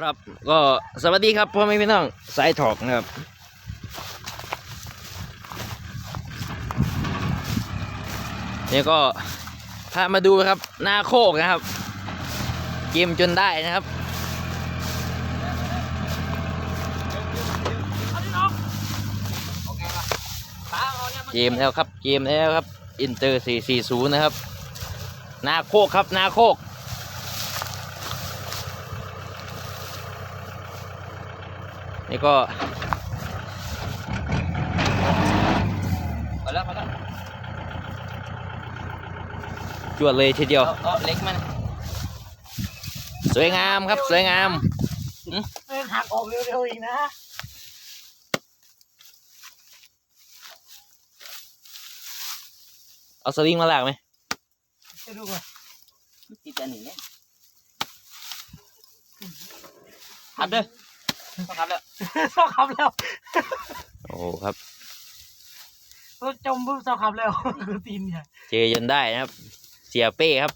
ครับก็สวัสดีครับพ่อแม่พี่น้องสายถอกนะครับนี่ก็พามาดูครับ หน้าโคกนะครับ เกมจนได้นะครับ เกมแล้วครับ เกมแล้วครับ อินเตอร์ 440 นะครับ หน้าโคกครับ หน้าโคก นี่ก็พอแล้วพอแล้วจวดเลยทีเดียว เอาเอาเล็กมันสวยงามครับ สวยงาม เออหักออกเร็วๆอีกนะเอาสลิงมาลากไหมจะดูก่อนติดกันหนีเนี่ยขับเด้อ ต้องขับแล้วเศร้าขับแล้วโอ้ครับรถจมปุ๊บเศร้าขับแล้วคือตีนเนี่ยเจอจนได้นะครับ เสียเป้ครับ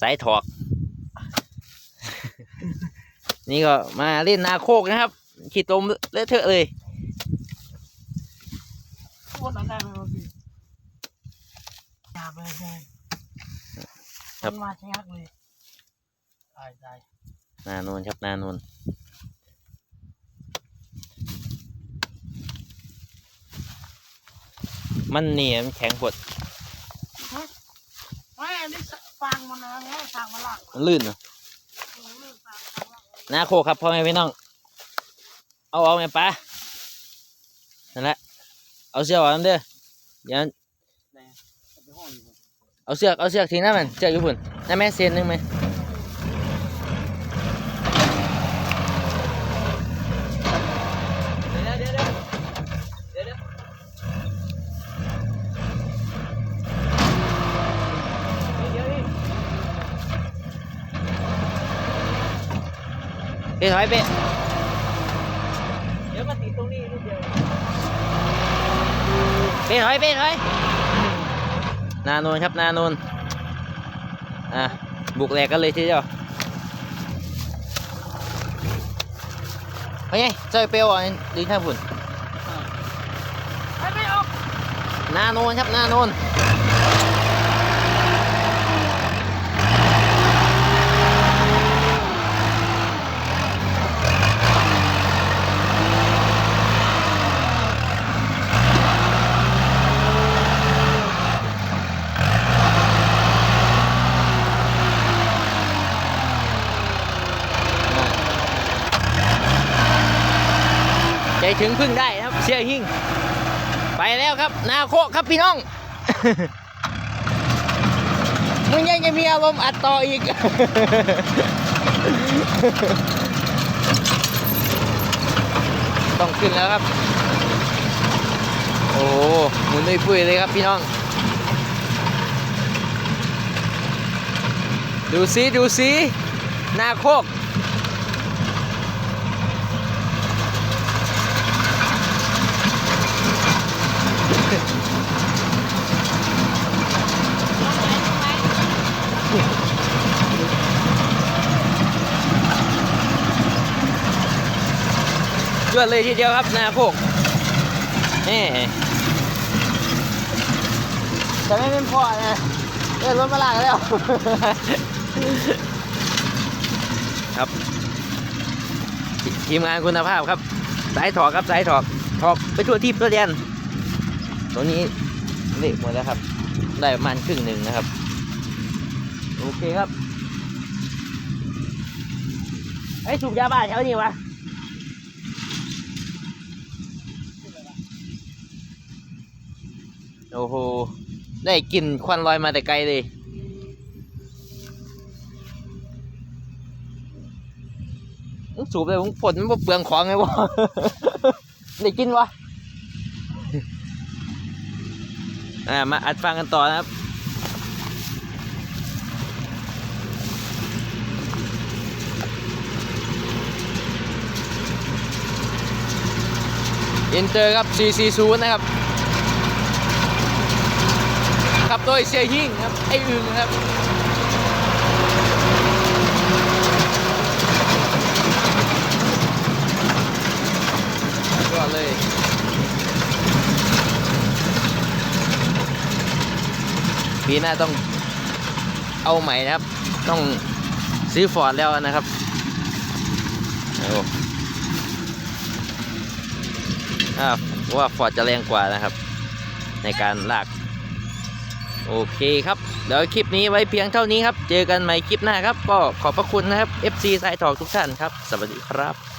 สายถอก นี่ก็มาเล่นนาโคกนะครับขี่ตมเลอะเทอะเลยพูดนั้นได้ไหมวะพี่หยาบเลยใช่ไหมครับมันมาใช้ฮักเลยตายตายนานูนครับนานูน มันเหนียมนแข็งปวดไม่อันนี้ฟางมันนะไงฟางมันหลักมันลื่นเหรอมันลื่นฟางฟางหลักนาโคกครับพ่อแม่พี่น้อง เอาเอาไหมปะนั่นแหละ เอาเสื้อออกน้ำเด้อเดี๋ยวไปห้องอยู่เอาเสือกเอาเสือกทิ้งนั่นมันเสือกอยู่พุ่นนั่นแม่เซนหนึงไหม เดี๋ยวเดี๋ยวเดี๋ยวเดี๋ยวเดี๋ยว เป้ถอยเป้เดี๋ยวมาติดตรงนี้นิดเดียวเป้ถอยเป้ถอยนาโนนครับนาโนนอะบุกแหลกกันเลยทีเดียวเฮ้ยเจ้าเปลวอะดีข้างพุ่นไปไม่ออกนาโนนครับนาโนน ใจถึงพึ่งได้นะครับเชื่อหิ่งไปแล้วครับ นาโคครับพี่น้อง มึงยังจะมีอารมณ์อัดต่ออีก ต้องขึ้นแล้วครับ โอ้หมุนด้วยปุ้ยเลยครับพี่น้อง ดูสิดูสินาโคก จวดเลยทีเดียวครับนาโคกนี่แต่ไม่เป็นพ่อนะเออรถมาลากแล้ว ครับ ทีทีมงานคุณภาพครับ สายถอกครับสายถอกถอกไปทั่วที่ทั่วแดนตัวนี้เละหมดแล้วครับ ได้ประมาณครึ่งหนึ่งนะครับ โอเคครับไอ้ยสูบยาบ้าแถวนี้วะ โอ้โห ได้กลิ่นควันลอยมาแต่ไกลเลยมึงสูบเลยมึงฝนมันเปลืองของไงวะ ได้กินวะ อ่า มาอัดฟังกันต่อนะครับอินเตอร์ครับ 440 นะครับ ขับโดยเชียหิ่งครับ ไออึงครับก็เลยปีหน้าต้องเอาใหม่นะครับ ต้องซื้อฟอร์ดแล้วนะครับโอ้ว่าฟอร์ดจะแรงกว่านะครับ ในการลาก โอเคครับ เดี๋ยวคลิปนี้ไว้เพียงเท่านี้ครับ เจอกันใหม่คลิปหน้าครับ ก็ขอบพระคุณนะครับ FC สายทอกทุกท่านครับ สวัสดีครับ